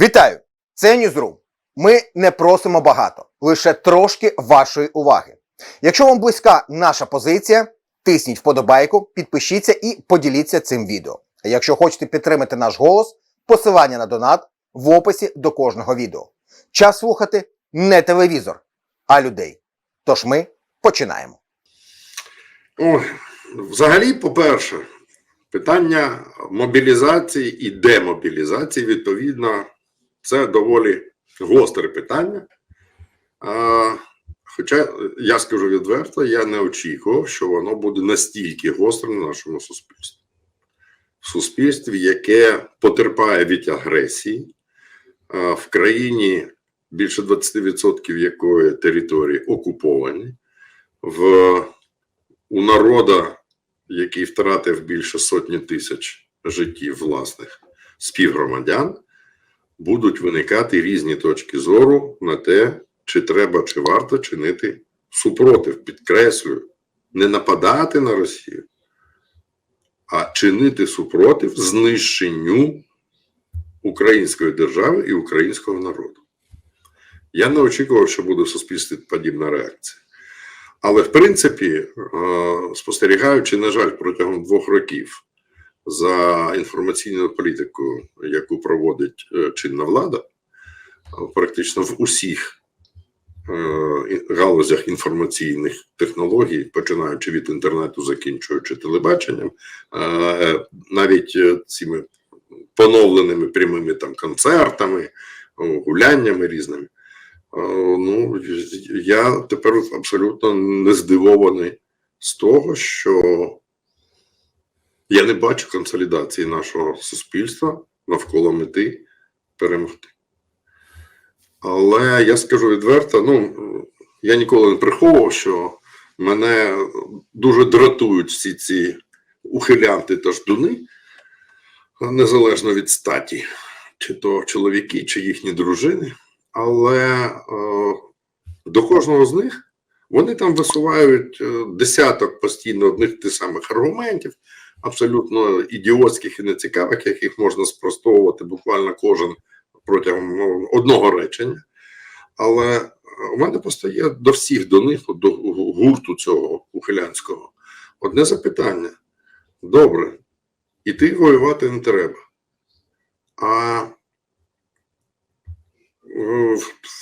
Вітаю! Це Ньюзрум. Ми не просимо багато, лише трошки вашої уваги. Якщо вам близька наша позиція, тисніть вподобайку, підпишіться і поділіться цим відео. А якщо хочете підтримати наш голос, посилання на донат в описі до кожного відео. Час слухати не телевізор, а людей. Тож ми починаємо. Ой, взагалі, по-перше, питання мобілізації і демобілізації, відповідно, це доволі гостре питання. А, хоча, я скажу відверто, я не очікував, що воно буде настільки гострим в нашому суспільстві. В суспільстві, яке потерпає від агресії, а, в країні більше 20% якої території окуповані, в у народа, який втратив більше сотні тисяч життів власних співгромадян, будуть виникати різні точки зору на те, чи треба, чи варто чинити супротив. Підкреслюю, не нападати на Росію, а чинити супротив знищенню української держави і українського народу. Я не очікував, що буде в суспільстві подібна реакція. Але в принципі, е, спостерігаючи, на жаль, протягом двох років за інформаційною політикою, яку проводить е, чинна влада, е, практично в усіх галузях інформаційних технологій, починаючи від інтернету, закінчуючи телебаченням, навіть цими поновленими прямими там концертами, гуляннями різними. Ну, я тепер абсолютно не здивований з того, що я не бачу консолідації нашого суспільства навколо мети перемогти. Але я скажу відверто: ну, я ніколи не приховував, що мене дуже дратують всі ці ухилянти та ждуни, незалежно від статі, чи то чоловіки, чи їхні дружини. Але е, до кожного з них вони там висувають е, десяток постійно одних тих самих аргументів, абсолютно ідіотських і нецікавих, яких можна спростовувати буквально кожен протягом ну, одного речення. Але у мене постає до всіх до них, до гурту цього ухилянського, одне запитання: добре, іти воювати не треба. А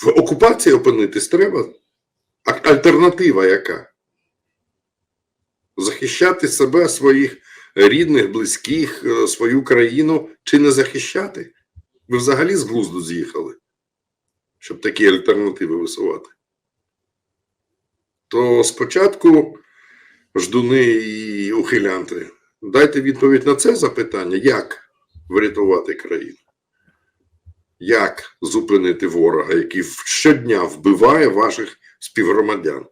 в окупації опинитись треба. Альтернатива яка? Захищати себе, своїх рідних, близьких, е, свою країну чи не захищати? Ви взагалі з глузду з'їхали, щоб такі альтернативи висувати. То спочатку ждуни і ухилянти, дайте відповідь на це запитання, як врятувати країну як зупинити ворога, який щодня вбиває ваших співгромадян.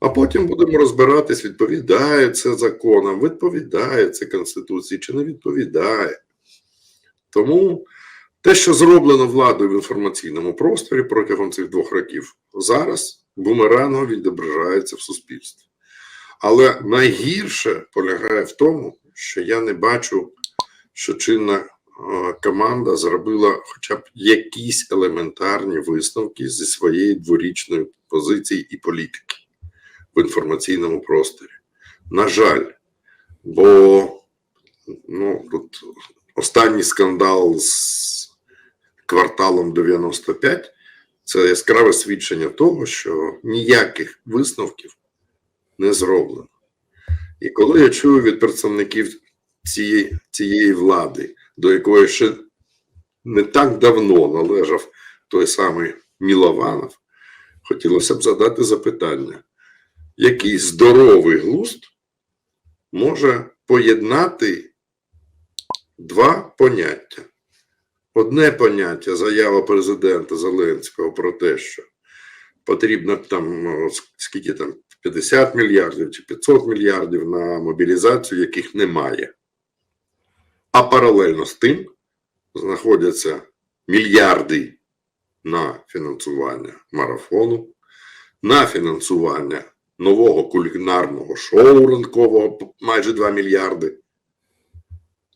А потім будемо розбиратись, відповідає це законам, відповідає це Конституції чи не відповідає. Тому те, що зроблено владою в інформаційному просторі протягом цих двох років, зараз бумерангом відображається в суспільстві. Але найгірше полягає в тому, що я не бачу, що чинна команда зробила хоча б якісь елементарні висновки зі своєї дворічної позиції і політики в інформаційному просторі. На жаль, бо ну, тут останній скандал з кварталом 95 це яскраве свідчення того, що ніяких висновків не зроблено. І коли я чую від представників цієї, цієї влади, до якої ще не так давно належав той самий Мілованов, хотілося б задати запитання, який здоровий глузд може поєднати два поняття. Одне поняття заява президента Зеленського про те, що потрібно там ну, скільки там 50 мільярдів чи 500 мільярдів на мобілізацію, яких немає. А паралельно з тим знаходяться мільярди на фінансування марафону, на фінансування нового кулінарного шоу ранкового майже 2 мільярди,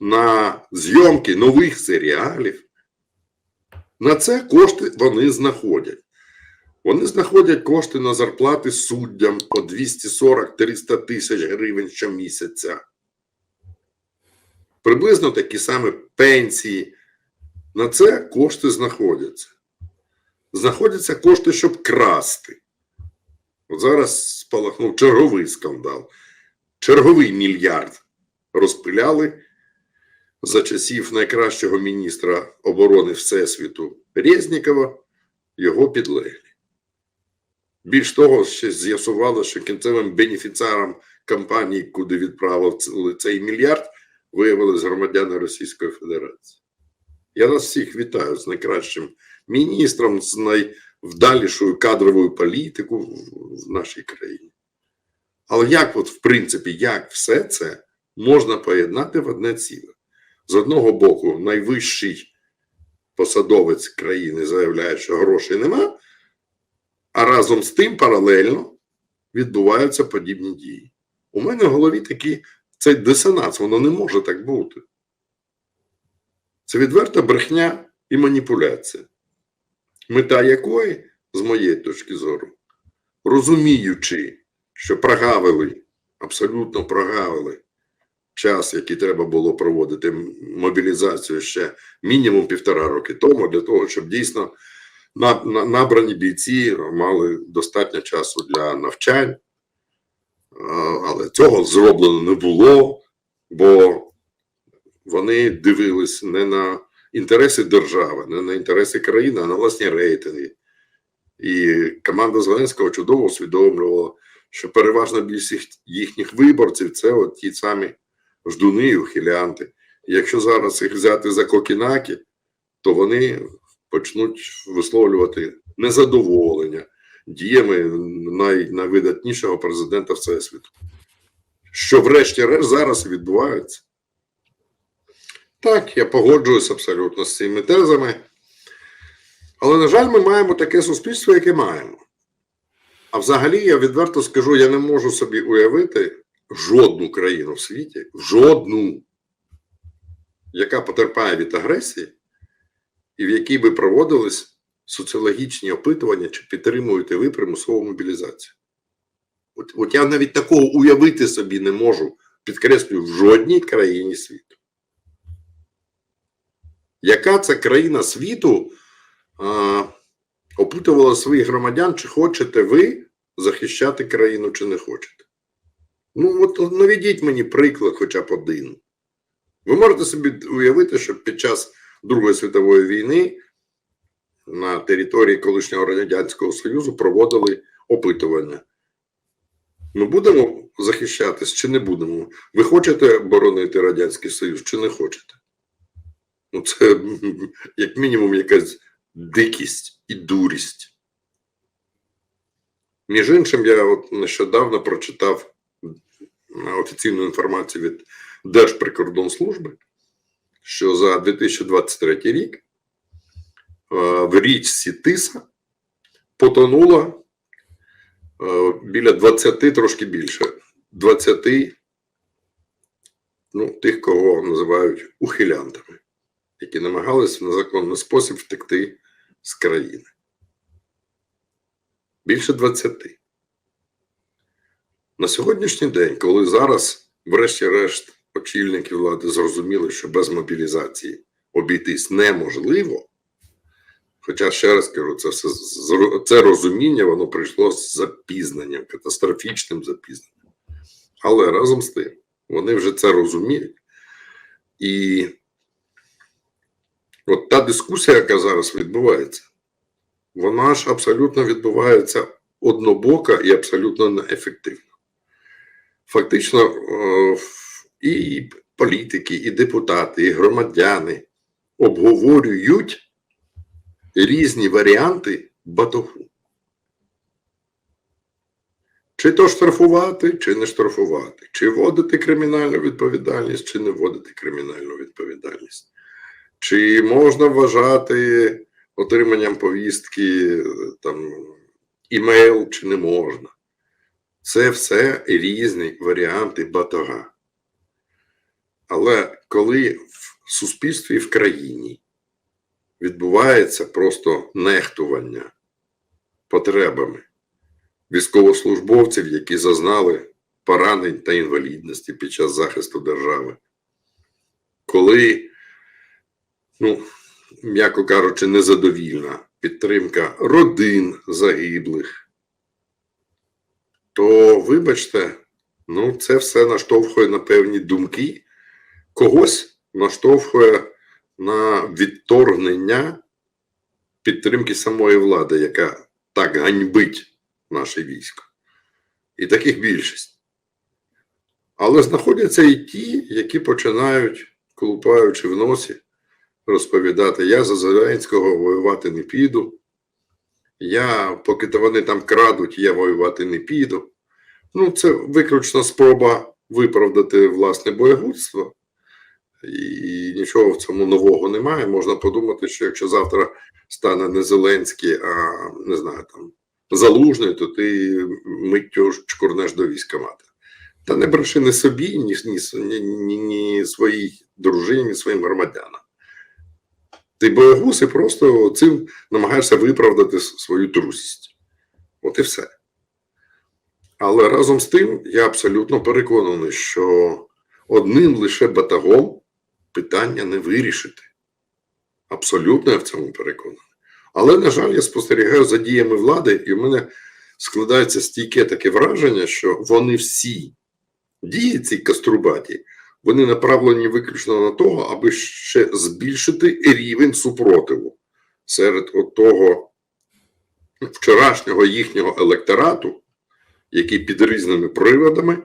на зйомки нових серіалів. На це кошти вони знаходять. Вони знаходять кошти на зарплати суддям по 240-300 тисяч гривень щомісяця. Приблизно такі самі пенсії. На це кошти знаходяться. Знаходяться кошти, щоб красти. От зараз спалахнув черговий скандал. Черговий мільярд розпиляли за часів найкращого міністра оборони Всесвіту Резнікова, його підлеглі. Більш того, ще з'ясувало, що кінцевим бенефіціаром компанії, куди відправили цей мільярд, виявилися громадяни Російської Федерації. Я нас всіх вітаю з найкращим міністром, з найвдалішою кадровою політикою в- в нашій країні. Але як, от, в принципі, як все це можна поєднати в одне ціле? З одного боку, найвищий посадовець країни заявляє, що грошей нема, а разом з тим паралельно відбуваються подібні дії. У мене в голові такий цей дисонанс, воно не може так бути. Це відверта брехня і маніпуляція, мета якої, з моєї точки зору, розуміючи, що прогавили, абсолютно прогавили час, який треба було проводити мобілізацію ще мінімум півтора роки тому, для того, щоб дійсно на- на- набрані бійці мали достатньо часу для навчань. Але цього зроблено не було, бо вони дивились не на інтереси держави, не на інтереси країни, а на власні рейтинги. І команда Зеленського чудово усвідомлювала, що переважна більшість їхніх виборців це от ті самі ждуни і ухилянти. Якщо зараз їх взяти за кокінаки, то вони почнуть висловлювати незадоволення діями най, найвидатнішого президента Всесвіту. Що, врешті-решт, зараз відбувається. Так, я погоджуюсь абсолютно з цими тезами. Але, на жаль, ми маємо таке суспільство, яке маємо. А взагалі, я відверто скажу, я не можу собі уявити жодну країну в світі, жодну, яка потерпає від агресії, і в якій би проводились соціологічні опитування, чи підтримуєте ви примусову мобілізацію. От, от я навіть такого уявити собі не можу, підкреслюю, в жодній країні світу. Яка це країна світу а, опитувала своїх громадян, чи хочете ви захищати країну, чи не хочете? Ну, от наведіть мені приклад, хоча б один. Ви можете собі уявити, що під час Другої світової війни на території колишнього Радянського Союзу проводили опитування. Ми будемо захищатись чи не будемо? Ви хочете боронити Радянський Союз чи не хочете? Ну, це як мінімум якась дикість і дурість. Між іншим, я от нещодавно прочитав офіційну інформацію від Держприкордонслужби, що за 2023 рік е, в річці Тиса потонуло е, біля 20, трошки більше, 20 ну, тих, кого називають ухилянтами, які намагалися в незаконний спосіб втекти з країни. Більше 20. На сьогоднішній день, коли зараз, врешті-решт, очільники влади зрозуміли, що без мобілізації обійтись неможливо. Хоча, ще раз кажу, це все це розуміння, воно прийшло з запізненням, катастрофічним запізненням. Але разом з тим, вони вже це розуміють. І от та дискусія, яка зараз відбувається, вона ж абсолютно відбувається однобока і абсолютно неефективно. Фактично, е, і політики, і депутати, і громадяни обговорюють різні варіанти батогу. Чи то штрафувати, чи не штрафувати, чи вводити кримінальну відповідальність, чи не вводити кримінальну відповідальність. Чи можна вважати отриманням повістки там імейл, чи не можна. Це все різні варіанти батога. Але коли в суспільстві в країні відбувається просто нехтування потребами військовослужбовців, які зазнали поранень та інвалідності під час захисту держави. Коли, ну, м'яко кажучи, незадовільна підтримка родин загиблих, то, вибачте, ну, це все наштовхує на певні думки, когось наштовхує на відторгнення підтримки самої влади, яка так ганьбить наше військо. І таких більшість. Але знаходяться і ті, які починають, колупаючи в носі, розповідати: я за Зеленського воювати не піду. Я, поки то вони там крадуть, я воювати не піду. Ну, це виключно спроба виправдати власне боєгудство. І нічого в цьому нового немає. Можна подумати, що якщо завтра стане не Зеленський, а не знаю, там залужний, то ти миттю чкурнеш до військомата. Та не бреши не собі, ні, ні, ні, ні своїй дружині, ні своїм громадянам. Ти боягуз і просто цим намагаєшся виправдати свою трусість. От і все. Але разом з тим я абсолютно переконаний, що одним лише батагом питання не вирішити. Абсолютно я в цьому переконаний. Але, на жаль, я спостерігаю за діями влади, і в мене складається стійке таке враження, що вони всі дії ці каструбаті, вони направлені виключно на того, аби ще збільшити рівень супротиву серед того вчорашнього їхнього електорату, який під різними приводами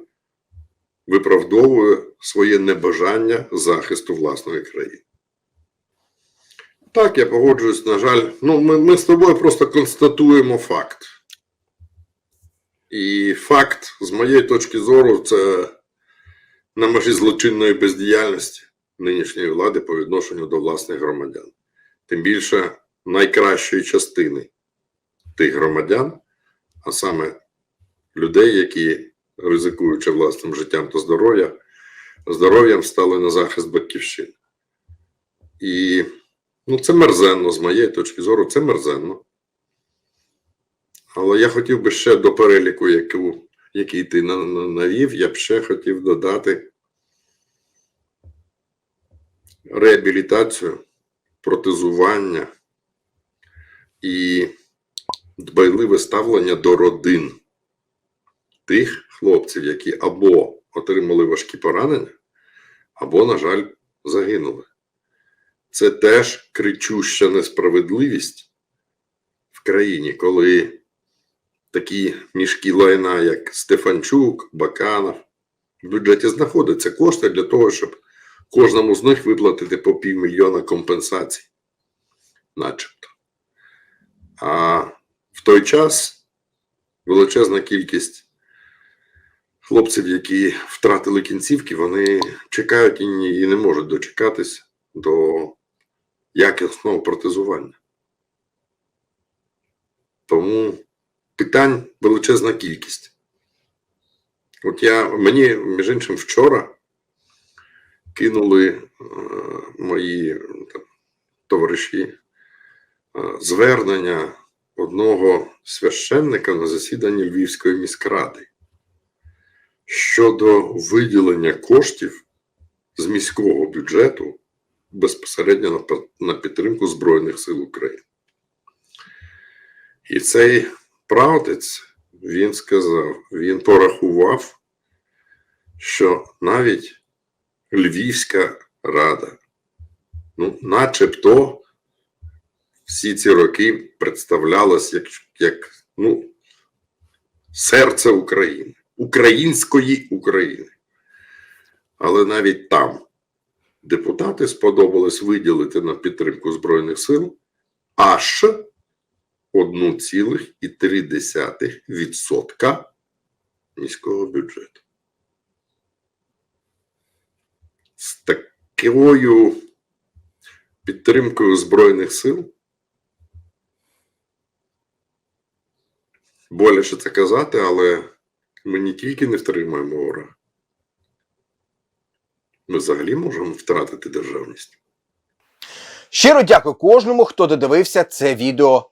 виправдовує своє небажання захисту власної країни. Так, я погоджуюсь, на жаль. Ну, ми, ми з тобою просто констатуємо факт. І факт, з моєї точки зору, це на межі злочинної бездіяльності нинішньої влади по відношенню до власних громадян. Тим більше найкращої частини тих громадян, а саме людей, які, ризикуючи власним життям та здоров'я, здоров'ям стали на захист батьківщини. І ну, це мерзенно, з моєї точки зору, це мерзенно. Але я хотів би ще до переліку, яку, який ти на- на- навів, я б ще хотів додати реабілітацію, протезування і дбайливе ставлення до родин тих хлопців, які або отримали важкі поранення, або, на жаль, загинули. Це теж кричуща несправедливість в країні, коли такі мішки лайна, як Стефанчук, Баканов, в бюджеті знаходяться кошти для того, щоб кожному з них виплатити по півмільйона компенсацій, начебто. А в той час величезна кількість хлопців, які втратили кінцівки, вони чекають і не, можуть дочекатись до якісного протезування. Тому питань величезна кількість. От я мені, між іншим, вчора кинули е, мої там, товариші е, звернення одного священника на засіданні Львівської міськради щодо виділення коштів з міського бюджету безпосередньо на, на підтримку Збройних сил України. І цей правдець він сказав, він порахував, що навіть Львівська рада, ну, начебто, всі ці роки представлялась як, як ну, серце України, української України. Але навіть там депутати сподобалось виділити на підтримку Збройних сил аж 1,3% міського бюджету. З такою підтримкою Збройних сил боляче це казати, але ми не тільки не втримаємо ворога, ми взагалі можемо втратити державність. Щиро дякую кожному, хто додивився це відео